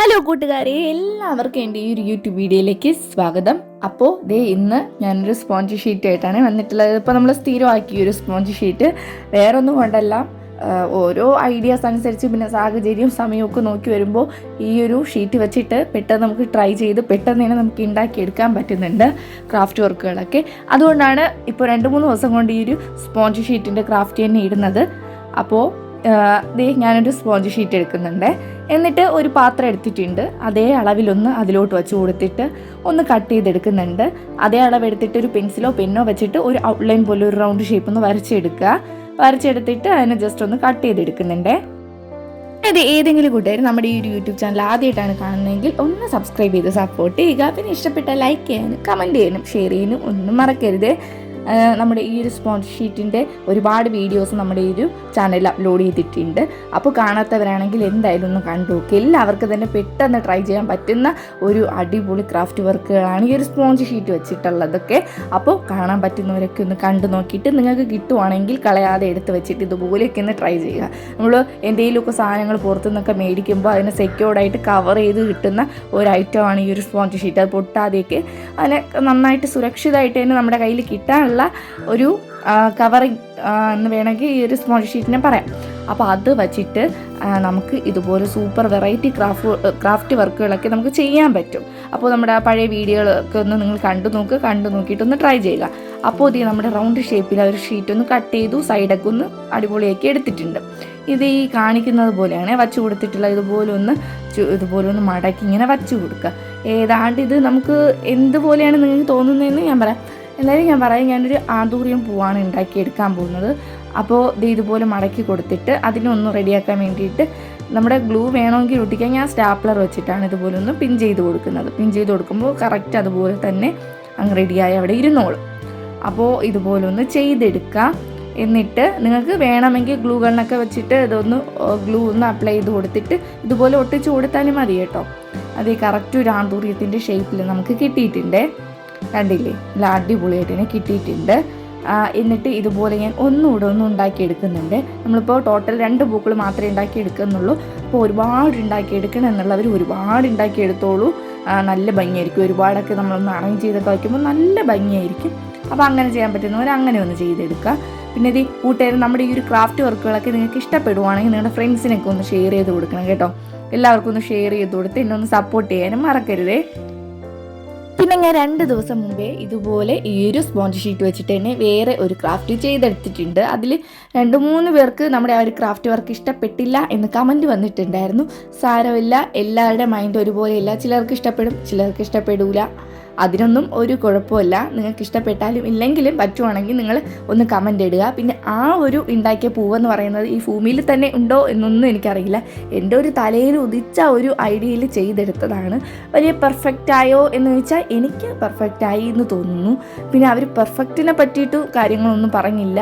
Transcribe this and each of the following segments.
Hello കൂട്ടുകാരെ എല്ലാവർക്കും എന്റെ ഈ ഒരു യൂട്യൂബ് വീഡിയോയിലേക്ക് സ്വാഗതം. അപ്പോൾ ദേ ഇന്ന് ഞാനൊരു സ്പോഞ്ച് ഷീറ്റ് ആയിട്ടാണ് വന്നിട്ടുള്ളത്. ഇപ്പോൾ നമ്മൾ സ്ഥിരമാക്കി ഒരു സ്പോഞ്ച് ഷീറ്റ് വേറൊന്നും കൊണ്ടല്ല. ഓരോ ഐഡിയാസ് അനുസരിച്ച് പിന്നെ സാഹചര്യവും സമയമൊക്കെ നോക്കി വരുമ്പോൾ ഈ ഒരു ഷീറ്റ് വെച്ചിട്ട് പെട്ടെന്ന് നമുക്ക് ട്രൈ ചെയ്ത് പെട്ടെന്ന് തന്നെ നമുക്ക് ഉണ്ടാക്കിയെടുക്കാൻ പറ്റുന്നുണ്ട് ക്രാഫ്റ്റ് വർക്കുകളൊക്കെ അതുകൊണ്ടാണ് ഇപ്പോൾ രണ്ട് മൂന്ന് ദിവസം കൊണ്ട് ഈ ഒരു സ്പോഞ്ച് ഷീറ്റിന്റെ ക്രാഫ്റ്റ് തന്നെ ഇടുന്നത്. അപ്പോൾ ദേ ഞാനൊരു സ്പോഞ്ച് ഷീറ്റ് എടുക്കുന്നുണ്ട്. എന്നിട്ട് ഒരു പാത്രം എടുത്തിട്ടുണ്ട്. അതേ അളവിലൊന്ന് അതിലോട്ട് വെച്ച് കൊടുത്തിട്ട് ഒന്ന് കട്ട് ചെയ്തെടുക്കുന്നുണ്ട്. അതേ അളവ് എടുത്തിട്ട് ഒരു പെൻസിലോ പെന്നോ വെച്ചിട്ട് ഒരു ഔട്ട്ലൈൻ പോലെ ഒരു റൗണ്ട് ഷേപ്പ് ഒന്ന് വരച്ചെടുക്കുക. വരച്ചെടുത്തിട്ട് അതിനെ ജസ്റ്റ് ഒന്ന് കട്ട് ചെയ്തെടുക്കുന്നുണ്ട്. ഇത് ഏതെങ്കിലും കൂട്ടുകാർ നമ്മുടെ ഈ ഒരു യൂട്യൂബ് ചാനൽ ആദ്യമായിട്ടാണ് കാണുന്നതെങ്കിൽ ഒന്ന് സബ്സ്ക്രൈബ് ചെയ്ത് സപ്പോർട്ട് ചെയ്യുക. പിന്നെ ഇഷ്ടപ്പെട്ട ലൈക്ക് ചെയ്യാനും കമന്റ് ചെയ്യാനും ഷെയർ ചെയ്യാനും ഒന്നും മറക്കരുത്. നമ്മുടെ ഈ ഒരു സ്പോൺസർ ഷീറ്റിന്റെ ഒരുപാട് വീഡിയോസ് നമ്മുടെ ഈ ഒരു ചാനലിൽ അപ്ലോഡ് ചെയ്തിട്ടുണ്ട്. അപ്പോൾ കാണാത്തവരാണെങ്കിൽ എന്തായാലും ഒന്ന് കണ്ടു നോക്കുക എല്ലാവർക്കും തന്നെ പെട്ടെന്ന് ട്രൈ ചെയ്യാൻ പറ്റുന്ന ഒരു അടിപൊളി ക്രാഫ്റ്റ് വർക്കുകളാണ് ഈ ഒരു സ്പോഞ്ച് ഷീറ്റ് വെച്ചിട്ടുള്ളതൊക്കെ. അപ്പോൾ കാണാൻ പറ്റുന്നവരൊക്കെ ഒന്ന് കണ്ടു നോക്കിയിട്ട് നിങ്ങൾക്ക് കിട്ടുവാണെങ്കിൽ കളയാതെ എടുത്ത് വെച്ചിട്ട് ഇതുപോലെയൊക്കെ ഒന്ന് ട്രൈ ചെയ്യുക. നമ്മൾ എന്തെങ്കിലുമൊക്കെ സാധനങ്ങൾ പുറത്തുനിന്നൊക്കെ മേടിക്കുമ്പോൾ അതിനെ സെക്യൂർഡായിട്ട് കവർ ചെയ്ത് കിട്ടുന്ന ഒരു ഐറ്റമാണ് ഈ ഒരു സ്പോഞ്ച് ഷീറ്റ് അത് പൊട്ടാതെയൊക്കെ അതിനെ നന്നായിട്ട് സുരക്ഷിതമായിട്ട് തന്നെ നമ്മുടെ കയ്യിൽ കിട്ടാനുള്ള ഒരു കവറിങ് എന്ന് വേണമെങ്കിൽ ഈ ഒരു സ്മോൾ ഷീറ്റിനെ പറയാം. അപ്പോൾ അത് വച്ചിട്ട് നമുക്ക് ഇതുപോലെ സൂപ്പർ വെറൈറ്റി ക്രാഫ്റ്റ് ക്രാഫ്റ്റ് വർക്കുകളൊക്കെ നമുക്ക് ചെയ്യാൻ പറ്റും. അപ്പോൾ നമ്മുടെ ആ പഴയ വീഡിയോകളൊക്കെ ഒന്ന് നിങ്ങൾ കണ്ടു നോക്ക് കണ്ടു നോക്കിയിട്ടൊന്ന് ട്രൈ ചെയ്യുക. അപ്പോൾ ഇത് നമ്മുടെ റൗണ്ട് ഷേപ്പിൽ ആ ഒരു ഷീറ്റ് ഒന്ന് കട്ട് ചെയ്തു സൈഡൊക്കെ ഒന്ന് അടിപൊളിയാക്കി എടുത്തിട്ടുണ്ട്. ഇത് ഈ കാണിക്കുന്നത് പോലെയാണ് വച്ച് കൊടുത്തിട്ടുള്ള ഇതുപോലെ ഒന്ന് ഇതുപോലെ ഒന്ന് മടക്കി ഇങ്ങനെ വച്ച് കൊടുക്കുക. ഏതാണ്ട് ഇത് നമുക്ക് എന്തുപോലെയാണ് നിങ്ങൾക്ക് തോന്നുന്നതെന്ന് ഞാൻ പറയാം. എന്തായാലും ഞാൻ പറയാം ഞാനൊരു ആന്തൂറിയം പൂവാണ് ഉണ്ടാക്കിയെടുക്കാൻ പോകുന്നത്. അപ്പോൾ ഇത് ഇതുപോലെ മടക്കി കൊടുത്തിട്ട് അതിനൊന്ന് റെഡിയാക്കാൻ വേണ്ടിയിട്ട് നമ്മുടെ ഗ്ലൂ വേണമെങ്കിൽ ഒട്ടിക്കാൻ ഞാൻ സ്റ്റാപ്ലർ വെച്ചിട്ടാണ് ഇതുപോലെ ഒന്ന് പിൻ ചെയ്ത് കൊടുക്കുന്നത്. പിൻ ചെയ്ത് കൊടുക്കുമ്പോൾ കറക്റ്റ് അതുപോലെ തന്നെ അങ്ങ് റെഡിയായി അവിടെ ഇരുന്നോളും. അപ്പോൾ ഇതുപോലെ ഒന്ന് ചെയ്തെടുക്കാം. എന്നിട്ട് നിങ്ങൾക്ക് വേണമെങ്കിൽ ഗ്ലൂ ഗണ്ണൊക്കെ വെച്ചിട്ട് ഇതൊന്ന് ഗ്ലൂ ഒന്ന് അപ്ലൈ ചെയ്ത് കൊടുത്തിട്ട് ഇതുപോലെ ഒട്ടിച്ച് കൊടുത്താലും മതി കേട്ടോ. അത് കറക്റ്റ് ഒരു ആന്തൂര്യത്തിന്റെ ഷേപ്പിൽ നമുക്ക് കിട്ടിയിട്ടുണ്ട്. കണ്ടില്ലേ? നല്ല അടിപൊളിയായിട്ട് തന്നെ കിട്ടിയിട്ടുണ്ട് എന്നിട്ട് ഇതുപോലെ ഞാൻ ഒന്നുകൂടെ ഒന്ന് ഉണ്ടാക്കി എടുക്കുന്നുണ്ട് നമ്മളിപ്പോൾ ടോട്ടൽ രണ്ട് പൂക്കൾ മാത്രമേ ഉണ്ടാക്കി എടുക്കുന്നുള്ളൂ അപ്പോൾ ഒരുപാട് ഉണ്ടാക്കി എടുക്കണം എന്നുള്ളവർ ഒരുപാട് ഉണ്ടാക്കി എടുത്തോളൂ ആ, നല്ല ഭംഗിയായിരിക്കും. ഒരുപാടൊക്കെ നമ്മളൊന്ന് അറേഞ്ച് ചെയ്തൊക്കെ വയ്ക്കുമ്പോൾ നല്ല ഭംഗിയായിരിക്കും. അപ്പോൾ അങ്ങനെ ചെയ്യാൻ പറ്റുന്നവർ അങ്ങനെ ഒന്ന് ചെയ്തെടുക്കുക. പിന്നെ ഇത് കൂട്ടുകാർ നമ്മുടെ ഈ ഒരു ക്രാഫ്റ്റ് വർക്കുകളൊക്കെ നിങ്ങൾക്ക് ഇഷ്ടപ്പെടുവാണെങ്കിൽ നിങ്ങളുടെ ഫ്രണ്ട്സിനൊക്കെ ഒന്ന് ഷെയർ ചെയ്ത് കൊടുക്കണം കേട്ടോ. എല്ലാവർക്കും ഒന്ന് ഷെയർ ചെയ്ത് കൊടുത്ത് എന്നെ ഒന്ന് സപ്പോർട്ട് ചെയ്യാനും മറക്കരുതേ. പിന്നെ ഞാൻ രണ്ട് ദിവസം മുമ്പേ ഇതുപോലെ ഈ ഒരു സ്പോഞ്ച് ഷീറ്റ് വെച്ചിട്ട് തന്നെ വേറെ ഒരു ക്രാഫ്റ്റ് ചെയ്തെടുത്തിട്ടുണ്ട്. അതിൽ രണ്ട് മൂന്ന് പേർക്ക് നമ്മുടെ ആ ഒരു ക്രാഫ്റ്റ് വർക്ക് ഇഷ്ടപ്പെട്ടില്ല എന്ന് കമന്റ് വന്നിട്ടുണ്ടായിരുന്നു. സാരമില്ല. എല്ലാവരുടെ മൈൻഡ് ഒരുപോലെയല്ല ചിലർക്ക് ഇഷ്ടപ്പെടും. ചിലർക്ക് ഇഷ്ടപ്പെടൂല. അതിനൊന്നും ഒരു കുഴപ്പമില്ല. നിങ്ങൾക്ക് ഇഷ്ടപ്പെട്ടാലും ഇല്ലെങ്കിലും പറ്റുവാണെങ്കിൽ നിങ്ങൾ ഒന്ന് കമന്റ് ഇടുക. പിന്നെ ആ ഒരു ഉണ്ടാക്കിയ പൂവെന്ന് പറയുന്നത് ഈ ഭൂമിയിൽ തന്നെ ഉണ്ടോ എന്നൊന്നും എനിക്കറിയില്ല. എന്റെ ഒരു തലയിൽ ഉദിച്ച ഒരു ഐഡിയയിൽ ചെയ്തെടുത്തതാണ്. വലിയ പെർഫെക്റ്റ് ആയോ എന്ന് ചോദിച്ചാൽ എനിക്ക് പെർഫെക്റ്റ് ആയി എന്ന് തോന്നുന്നു. പിന്നെ അവർ പെർഫെക്റ്റിനെ പറ്റിയിട്ട് കാര്യങ്ങളൊന്നും പറഞ്ഞില്ല.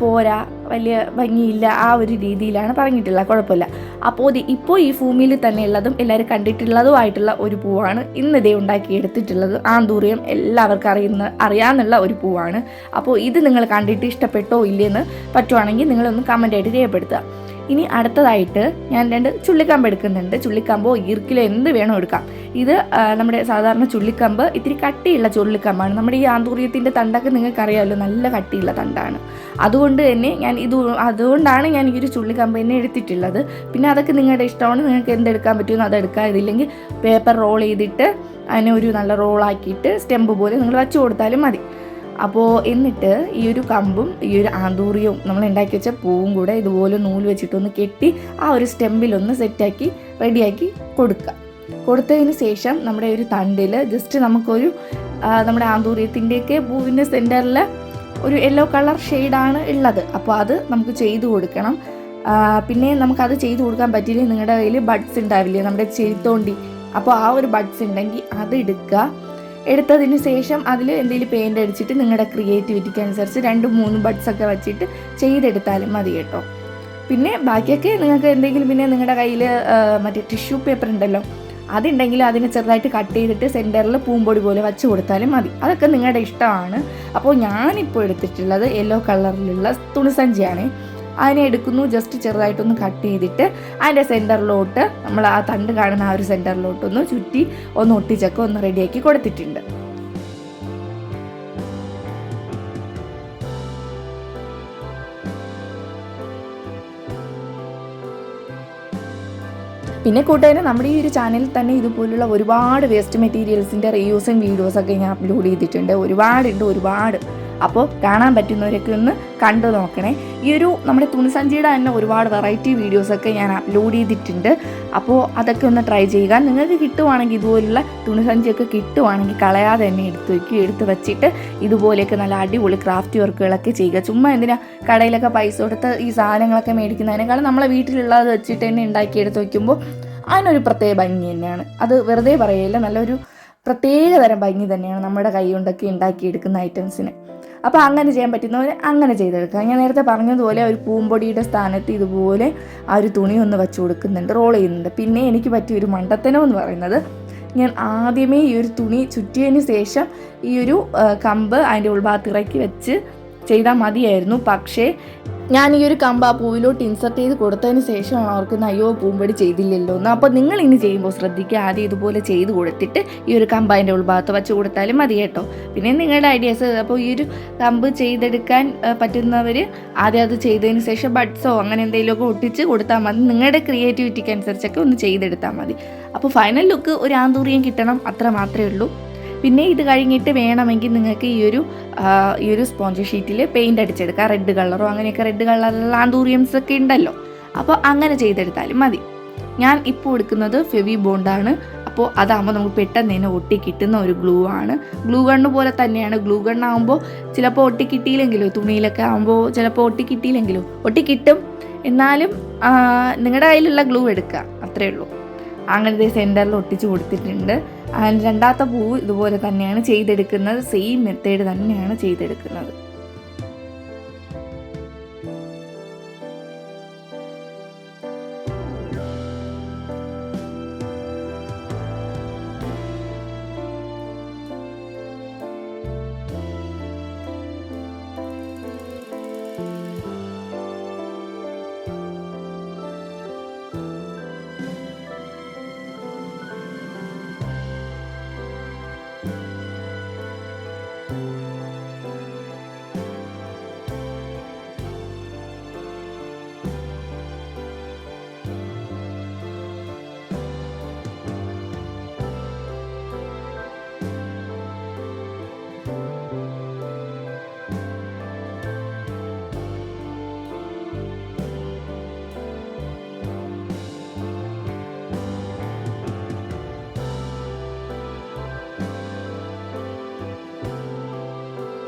പോരാ വലിയ ഭംഗിയില്ല ആ ഒരു രീതിയിലാണ് പറഞ്ഞിട്ടുള്ളത്. കുഴപ്പമില്ല. അപ്പോൾ ഇത് ഇപ്പോൾ ഈ ഭൂമിയിൽ തന്നെ ഉള്ളതും എല്ലാവരും കണ്ടിട്ടുള്ളതുമായിട്ടുള്ള ഒരു പൂവാണ്. ഇന്ന് ഇതേ ഉണ്ടാക്കിയെടുത്തിട്ടുള്ളത് ആന്തൂറിയം എല്ലാവർക്കും അറിയുന്ന അറിയാമെന്നുള്ള ഒരു പൂവാണ്. അപ്പോൾ ഇത് നിങ്ങൾ കണ്ടിട്ട് ഇഷ്ടപ്പെട്ടോ ഇല്ലയെന്ന് പറ്റുവാണെങ്കിൽ നിങ്ങളൊന്ന് കമന്റായിട്ട് രേഖപ്പെടുത്തുക. ഇനി അടുത്തതായിട്ട് ഞാൻ രണ്ട് ചുള്ളിക്കമ്പ് എടുക്കുന്നുണ്ട്. ചുള്ളിക്കമ്പോ ഈർക്കിലോ എന്ത് വേണോ എടുക്കാം. ഇത് നമ്മുടെ സാധാരണ ചുള്ളിക്കമ്പ് ഇത്തിരി കട്ടിയുള്ള ചുള്ളിക്കമ്പാണ്. നമ്മുടെ ഈ ആന്തൂര്യത്തിന്റെ തണ്ടൊക്കെ നിങ്ങൾക്ക് അറിയാമല്ലോ നല്ല കട്ടിയുള്ള തണ്ടാണ്. അതുകൊണ്ട് തന്നെ ഞാൻ ഇത് അതുകൊണ്ടാണ് ഞാൻ ഈ ഒരു ചുള്ളിക്കമ്പ് തന്നെ എടുത്തിട്ടുള്ളത്. പിന്നെ അതൊക്കെ നിങ്ങളുടെ ഇഷ്ടമാണ്. നിങ്ങൾക്ക് എന്തെടുക്കാൻ പറ്റുമോ അതെടുക്കാം ഇതില്ലെങ്കിൽ പേപ്പർ റോൾ ചെയ്തിട്ട് അതിനെ ഒരു നല്ല റോളാക്കിയിട്ട് സ്റ്റെമ്പ് പോലെ നിങ്ങൾ വച്ച് കൊടുത്താലും മതി. അപ്പോൾ എന്നിട്ട് ഈ ഒരു കമ്പും ഈ ഒരു ആന്തൂറിയവും നമ്മൾ ഉണ്ടാക്കി വെച്ച പൂവും കൂടെ ഇതുപോലെ നൂൽ വെച്ചിട്ടൊന്ന് കെട്ടി ആ ഒരു സ്റ്റെമ്പിലൊന്ന് സെറ്റാക്കി റെഡിയാക്കി കൊടുക്കുക. കൊടുത്തതിന് ശേഷം നമ്മുടെ ഒരു തണ്ടിൽ ജസ്റ്റ് നമുക്കൊരു നമ്മുടെ ആന്തൂര്യത്തിന്റെയൊക്കെ പൂവിന്റെ സെന്ററിൽ ഒരു യെല്ലോ കളർ ഷെയ്ഡാണ് ഉള്ളത്. അപ്പോൾ അത് നമുക്ക് ചെയ്തു കൊടുക്കണം. പിന്നെ നമുക്കത് ചെയ്തു കൊടുക്കാൻ പറ്റിയില്ലേ? നിങ്ങളുടെ കയ്യിൽ ബഡ്സ് ഉണ്ടാവില്ലേ? നമ്മുടെ ചെയ്തോണ്ടി അപ്പോൾ ആ ഒരു ബഡ്സ് ഉണ്ടെങ്കിൽ അത് എടുക്കുക. എടുത്തതിന് ശേഷം അതിൽ എന്തെങ്കിലും പെയിന്റ് അടിച്ചിട്ട് നിങ്ങളുടെ ക്രിയേറ്റിവിറ്റിക്ക് അനുസരിച്ച് രണ്ട് മൂന്ന് ബഡ്സ് ഒക്കെ വെച്ചിട്ട് ചെയ്തെടുത്താലും മതി കേട്ടോ. പിന്നെ ബാക്കിയൊക്കെ നിങ്ങൾക്ക് എന്തെങ്കിലും പിന്നെ നിങ്ങളുടെ കയ്യിൽ മറ്റേ ടിഷ്യൂ പേപ്പർ ഉണ്ടല്ലോ അതുണ്ടെങ്കിൽ അതിനെ ചെറുതായിട്ട് കട്ട് ചെയ്തിട്ട് സെന്ററിൽ പൂമ്പൊടി പോലെ വച്ച് കൊടുത്താലും മതി. അതൊക്കെ നിങ്ങളുടെ ഇഷ്ടമാണ്. അപ്പോൾ ഞാനിപ്പോൾ എടുത്തിട്ടുള്ളത് യെല്ലോ കളറിലുള്ള തുണിസഞ്ചിയാണ്. അതിനെ എടുക്കുന്നു ജസ്റ്റ് ചെറുതായിട്ടൊന്ന് കട്ട് ചെയ്തിട്ട് അതിന്റെ സെന്ററിലോട്ട് നമ്മൾ ആ തണ്ട് കാണുന്ന ആ ഒരു സെന്ററിലോട്ടൊന്ന് ചുറ്റി ഒന്ന് ഒട്ടിച്ചൊക്കെ ഒന്ന് റെഡിയാക്കി കൊടുത്തിട്ടുണ്ട്. പിന്നെ കൂട്ടുകാരെ നമ്മുടെ ഈ ഒരു ചാനലിൽ തന്നെ ഇതുപോലുള്ള ഒരുപാട് വേസ്റ്റ് മെറ്റീരിയൽസിന്റെ റീയൂസും വീഡിയോസൊക്കെ ഞാൻ അപ്ലോഡ് ചെയ്തിട്ടുണ്ട്. ഒരുപാടുണ്ട് ഒരുപാട്. അപ്പോൾ കാണാൻ പറ്റുന്നവരൊക്കെ ഒന്ന് കണ്ടു നോക്കണേ. ഈ ഒരു നമ്മുടെ തുണിസഞ്ചിയുടെ തന്നെ ഒരുപാട് വെറൈറ്റി വീഡിയോസൊക്കെ ഞാൻ അപ്ലോഡ് ചെയ്തിട്ടുണ്ട്. അപ്പോൾ അതൊക്കെ ഒന്ന് ട്രൈ ചെയ്യുക. നിങ്ങൾക്ക് കിട്ടുവാണെങ്കിൽ ഇതുപോലുള്ള തുണിസഞ്ചിയൊക്കെ കിട്ടുവാണെങ്കിൽ കളയാതെ തന്നെ എടുത്തു വയ്ക്കുക. എടുത്ത് വെച്ചിട്ട് ഇതുപോലെയൊക്കെ നല്ല അടിപൊളി ക്രാഫ്റ്റ് വർക്കുകളൊക്കെ ചെയ്യുക. ചുമ്മാ എന്തിനാ കടയിലൊക്കെ പൈസ കൊടുത്ത് ഈ സാധനങ്ങളൊക്കെ മേടിക്കുന്നതിനേക്കാളും നമ്മളെ വീട്ടിലുള്ളത് വെച്ചിട്ട് തന്നെ ഉണ്ടാക്കിയെടുത്ത് വയ്ക്കുമ്പോൾ അതിനൊരു പ്രത്യേക ഭംഗി തന്നെയാണ്. അത് വെറുതെ പറയല്ല നല്ലൊരു പ്രത്യേകതരം ഭംഗി തന്നെയാണ് നമ്മുടെ കൈ കൊണ്ടൊക്കെ ഉണ്ടാക്കിയെടുക്കുന്ന ഐറ്റംസിന് അപ്പോൾ അങ്ങനെ ചെയ്യാൻ പറ്റുന്നവർ അങ്ങനെ ചെയ്തെടുക്കുക. ഞാൻ നേരത്തെ പറഞ്ഞതുപോലെ ഒരു പൂമ്പൊടിയുടെ സ്ഥാനത്ത് ഇതുപോലെ ആ ഒരു തുണി ഒന്ന് വെച്ച് കൊടുക്കുന്നുണ്ട് റോൾ ചെയ്യുന്നുണ്ട്. പിന്നെ എനിക്ക് പറ്റിയ ഒരു മണ്ടത്തനം എന്ന് പറയുന്നത് ഞാൻ ആദ്യമേ ഈ ഒരു തുണി ചുറ്റിയതിന് ശേഷം ഈ ഒരു കമ്പ് അതിന്റെ ഉൾഭാഗത്ത് ഇറക്കി വെച്ച് ചെയ്താൽ മതിയായിരുന്നു. പക്ഷേ ഞാൻ ഈ ഒരു കമ്പ് പൂവിലോട്ട് ഇൻസർട്ട് ചെയ്ത് കൊടുത്തതിന് ശേഷമാണ് അവർക്ക് അയ്യോ പൂമ്പടി ചെയ്തില്ലല്ലോ എന്ന്. അപ്പോൾ നിങ്ങൾ ഇനി ചെയ്യുമ്പോൾ ശ്രദ്ധിക്കുക. ആദ്യം ഇതുപോലെ ചെയ്ത് കൊടുത്തിട്ട് ഈ ഒരു കമ്പ് അതിന്റെ ഉൾഭാഗത്ത് വച്ച് കൊടുത്താലും മതി കേട്ടോ. പിന്നെ നിങ്ങളുടെ ഐഡിയാസ് അപ്പോൾ ഈ ഒരു കമ്പ് ചെയ്തെടുക്കാൻ പറ്റുന്നവർ ആദ്യം അത് ചെയ്തതിന് ശേഷം ബഡ്സോ അങ്ങനെ എന്തെങ്കിലുമൊക്കെ ഒട്ടിച്ച് കൊടുത്താൽ മതി. നിങ്ങളുടെ ക്രിയേറ്റിവിറ്റിക്ക് അനുസരിച്ചൊക്കെ ഒന്ന് ചെയ്തെടുത്താൽ മതി. അപ്പോൾ ഫൈനൽ ലുക്ക് ഒരു ആന്തൂറിയം കിട്ടണം. അത്ര മാത്രമേ ഉള്ളൂ. പിന്നെ ഇത് കഴിഞ്ഞിട്ട് വേണമെങ്കിൽ നിങ്ങൾക്ക് ഈ ഒരു ഈ ഒരു സ്പോഞ്ച് ഷീറ്റിൽ പെയിന്റ് അടിച്ചെടുക്കാം. റെഡ് കളറോ അങ്ങനെയൊക്കെ റെഡ് കളറിലുള്ള ആന്തൂറിയംസ് ഒക്കെ ഉണ്ടല്ലോ. അപ്പോൾ അങ്ങനെ ചെയ്തെടുത്താലും മതി. ഞാൻ ഇപ്പോൾ എടുക്കുന്നത് ഫെവി ബോണ്ടാണ് അപ്പോൾ അതാകുമ്പോൾ നമുക്ക് പെട്ടെന്ന് തന്നെ ഒട്ടി കിട്ടുന്ന ഒരു ഗ്ലൂ ആണ്. ഗ്ലൂ ഗണ്ണ് പോലെ തന്നെയാണ്. ഗ്ലൂ ഗണ്ണാകുമ്പോൾ ചിലപ്പോൾ ഒട്ടി കിട്ടിയില്ലെങ്കിലോ? തുണിയിലൊക്കെ ആകുമ്പോൾ ചിലപ്പോൾ ഒട്ടി കിട്ടിയില്ലെങ്കിലോ? ഒട്ടി കിട്ടും. എന്നാലും നിങ്ങളുടെ കയ്യിലുള്ള ഗ്ലൂ എടുക്കുക. അത്രേ ഉള്ളൂ. അങ്ങനത്തെ സെന്ററിൽ ഒട്ടിച്ച് കൊടുത്തിട്ടുണ്ട്. രണ്ടാമത്തെ പൂവ് ഇതുപോലെ തന്നെയാണ് ചെയ്തെടുക്കുന്നത്. സെയിം മെത്തേഡ് തന്നെയാണ് ചെയ്തെടുക്കുന്നത്.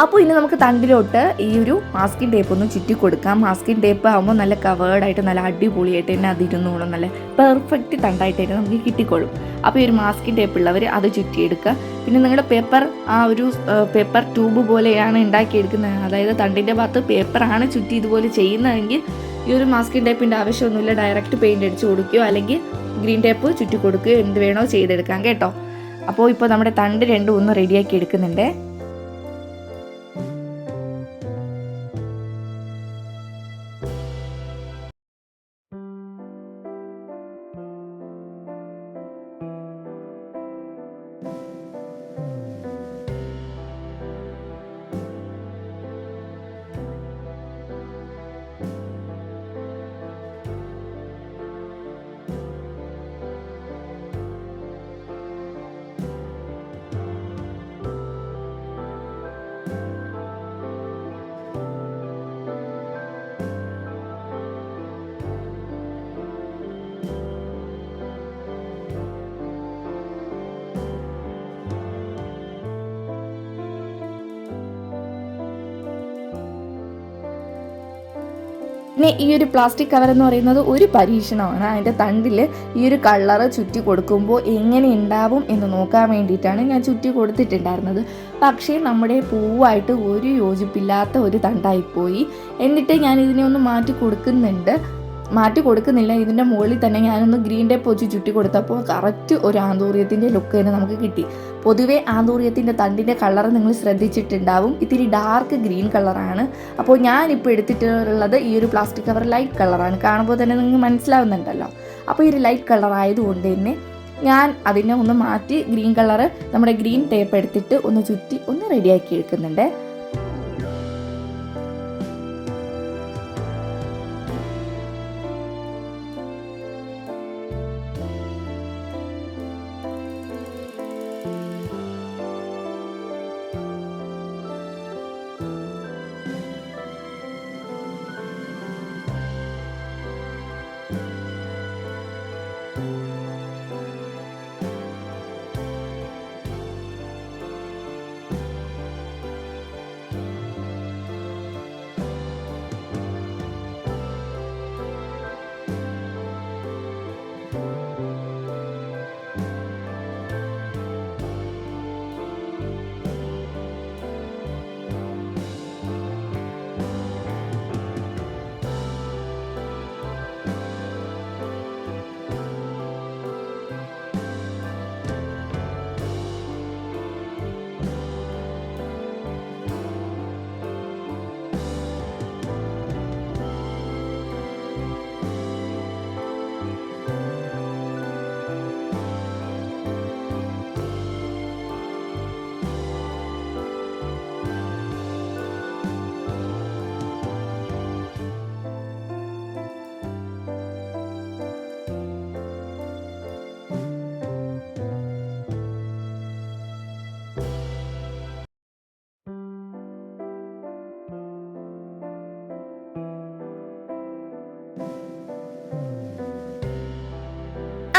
അപ്പോൾ ഇനി നമുക്ക് തണ്ടിലോട്ട് ഈ ഒരു മാസ്കിൻ ടേപ്പ് ഒന്ന് ചുറ്റി കൊടുക്കാം. മാസ്കിൻ ടേപ്പ് ആകുമ്പോൾ നല്ല കവേർഡായിട്ട് നല്ല അടിപൊളിയായിട്ട് തന്നെ അതിരുന്നോളും നല്ല പെർഫെക്റ്റ് തണ്ടായിട്ട് നമുക്ക് കിട്ടിക്കോളും. അപ്പോൾ ഈ ഒരു മാസ്കിൻ ടേപ്പ് ഉള്ളവർ അത് ചുറ്റിയെടുക്കുക. പിന്നെ നിങ്ങളുടെ പേപ്പർ ആ ഒരു പേപ്പർ ട്യൂബ് പോലെയാണ് ഉണ്ടാക്കിയെടുക്കുന്നത്. അതായത് തണ്ടിന്റെ ഭാഗത്ത് പേപ്പറാണ് ചുറ്റി ഇതുപോലെ ചെയ്യുന്നതെങ്കിൽ ഈ ഒരു മാസ്കിൻ ടേപ്പിന്റെ ആവശ്യമൊന്നുമില്ല. ഡയറക്റ്റ് പെയിന്റ് അടിച്ച് കൊടുക്കുകയോ അല്ലെങ്കിൽ ഗ്രീൻ ടേപ്പ് ചുറ്റി കൊടുക്കുകയോ എന്ത് വേണോ ചെയ്തെടുക്കാം കേട്ടോ. അപ്പോൾ ഇപ്പോൾ നമ്മുടെ തണ്ട് രണ്ടും ഒന്ന് റെഡിയാക്കി എടുക്കുന്നുണ്ടേ. പിന്നെ ഈ ഒരു പ്ലാസ്റ്റിക് കവർ എന്ന് പറയുന്നത് ഒരു പരീക്ഷണമാണ്. അതിന്റെ തണ്ടിൽ ഈ ഒരു കളറ് ചുറ്റി കൊടുക്കുമ്പോൾ എങ്ങനെ ഉണ്ടാവും എന്ന് നോക്കാൻ വേണ്ടിയിട്ടാണ് ഞാൻ ചുറ്റി കൊടുത്തിട്ടുണ്ടായിരുന്നത്. പക്ഷേ നമ്മുടെ പൂവായിട്ട് ഒരു യോജിപ്പില്ലാത്ത ഒരു തണ്ടായിപ്പോയി. എന്നിട്ട് ഞാൻ ഇതിനെ ഒന്ന് മാറ്റി കൊടുക്കുന്നുണ്ട്. മാറ്റി കൊടുക്കുന്നില്ല. ഇതിന്റെ മുകളിൽ തന്നെ ഞാനൊന്ന് ഗ്രീൻ ടേപ്പ് വെച്ച് ചുറ്റി കൊടുത്തപ്പോൾ കറക്റ്റ് ഒരു ആന്തൂറിയത്തിന്റെ ലുക്ക് തന്നെ നമുക്ക് കിട്ടി. പൊതുവെ ആന്തൂറിയത്തിന്റെ തണ്ടിന്റെ കളർ നിങ്ങൾ ശ്രദ്ധിച്ചിട്ടുണ്ടാവും. ഇത്തിരി ഡാർക്ക് ഗ്രീൻ കളറാണ്. അപ്പോൾ ഞാനിപ്പോൾ എടുത്തിട്ടുള്ളത് ഈ ഒരു പ്ലാസ്റ്റിക് കവർ ലൈറ്റ് കളറാണ്. കാണുമ്പോൾ തന്നെ നിങ്ങൾക്ക് മനസ്സിലാവുന്നുണ്ടല്ലോ. അപ്പോൾ ഈ ഒരു ലൈറ്റ് കളർ ആയതുകൊണ്ട് തന്നെ ഞാൻ അതിനെ ഒന്ന് മാറ്റി ഗ്രീൻ കളറ് നമ്മുടെ ഗ്രീൻ ടേപ്പ് എടുത്തിട്ട് ഒന്ന് ചുറ്റി ഒന്ന് റെഡിയാക്കി എടുക്കുന്നുണ്ട്.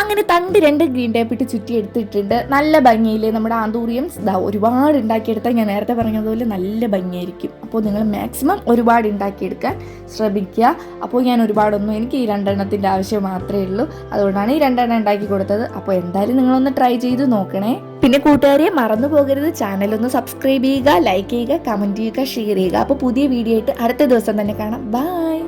അങ്ങനെ തണ്ട് രണ്ട് ഗ്രീൻ ടേപ്പ് ഇട്ട് ചുറ്റി എടുത്തിട്ടുണ്ട്. നല്ല ഭംഗിയിൽ നമ്മുടെ ആന്തൂറിയം ഇതാ ഒരുപാട് ഉണ്ടാക്കിയെടുത്താൽ ഞാൻ നേരത്തെ പറഞ്ഞതുപോലെ നല്ല ഭംഗിയായിരിക്കും. അപ്പോൾ നിങ്ങൾ മാക്സിമം ഒരുപാട് ഉണ്ടാക്കിയെടുക്കാൻ ശ്രമിക്കുക. അപ്പോൾ ഞാൻ ഒരുപാടൊന്നും എനിക്ക് ഈ രണ്ടെണ്ണത്തിന്റെ ആവശ്യം മാത്രമേ ഉള്ളൂ. അതുകൊണ്ടാണ് ഈ രണ്ടെണ്ണം ഉണ്ടാക്കി കൊടുത്തത്. അപ്പോൾ എന്തായാലും നിങ്ങളൊന്ന് ട്രൈ ചെയ്ത് നോക്കണേ. പിന്നെ കൂട്ടുകാരെ മറന്നു പോകരുത്. ചാനൽ ഒന്ന് സബ്സ്ക്രൈബ് ചെയ്യുക ലൈക്ക് ചെയ്യുക കമന്റ് ചെയ്യുക ഷെയർ ചെയ്യുക. അപ്പോൾ പുതിയ വീഡിയോ ആയിട്ട് അടുത്ത ദിവസം തന്നെ കാണാം. ബൈ.